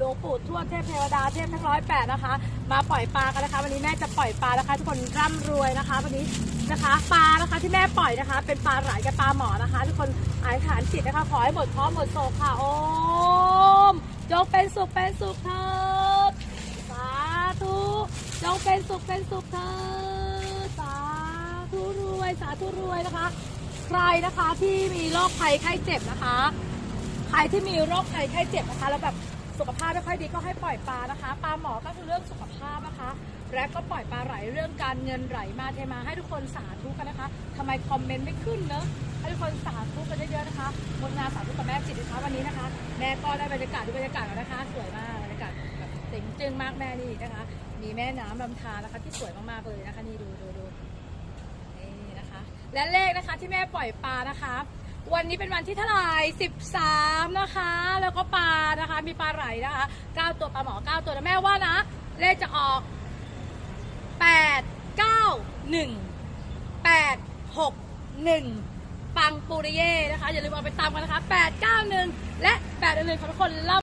หลวงปู่ทวดเทพเทวดาเทพทั้งร้อยแปดนะคะ มาปล่อยปลากันนะคะ วันนี้แม่จะปล่อยปลานะคะ ทุกคนร่ำรวยนะคะ วันนี้นะคะปลานะคะที่แม่ปล่อยนะคะ เป็นปลาไหลกับปลาหมอนะคะ ทุกคนอธิษฐานจิตนะคะขอให้หมดเคราะห์หมดโศกค่ะโอมจงเป็นสุขเป็นสุขเถิดสาธุจงเป็นสุขเป็นสุขเถิดสาธุรวยสาธุรวยนะคะ ใครนะคะที่มีโรคภัยไข้เจ็บนะคะ ใครที่มีโรคภัยไข้เจ็บนะคะ แล้วแบบสุขภาพ อยดีก็ให้ปล่อยปลานะคะ ปลาหมอก็คือเรื่องสุขภาพนะคะ และก็ปล่อยปลาไหลเรื่องการเงินไหลมาเทมาให้ทุกคนสาธุกันนะคะทำไมคอมเมนต์ไม่ขึ้นเนอะให้ทุกคนสาธุกันเยอะๆนะคะบนงานสาธุกับแม่จิตนะคะวันนี้นะคะ แม่ก็ได้บรรยากาศดูบรรยากาศแล้วนะคะ สวยมากบรรยากาศแบบเจ๋งจึงมากแม่นี่นะคะ มีแม่น้ำลำธารนะคะ ที่สวยมากๆเลยนะคะนี่ดูดูดูนี่นะคะ และเลขนะคะที่แม่ปล่อยปลานะคะ วันนี้เป็นวันที่เท่าไหร่13 นะคะ แล้วก็ปลานะคะ มีปลาไหลนะคะ9ตัวปลาหมอ9ตัวนะแม่ว่านะ เลขจะออก8 9 1 8 6 1ปังปูริเย่นะคะ อย่าลืมเอาไปตามกันนะคะ8 9 1และ8 1ของทุกคนเล่า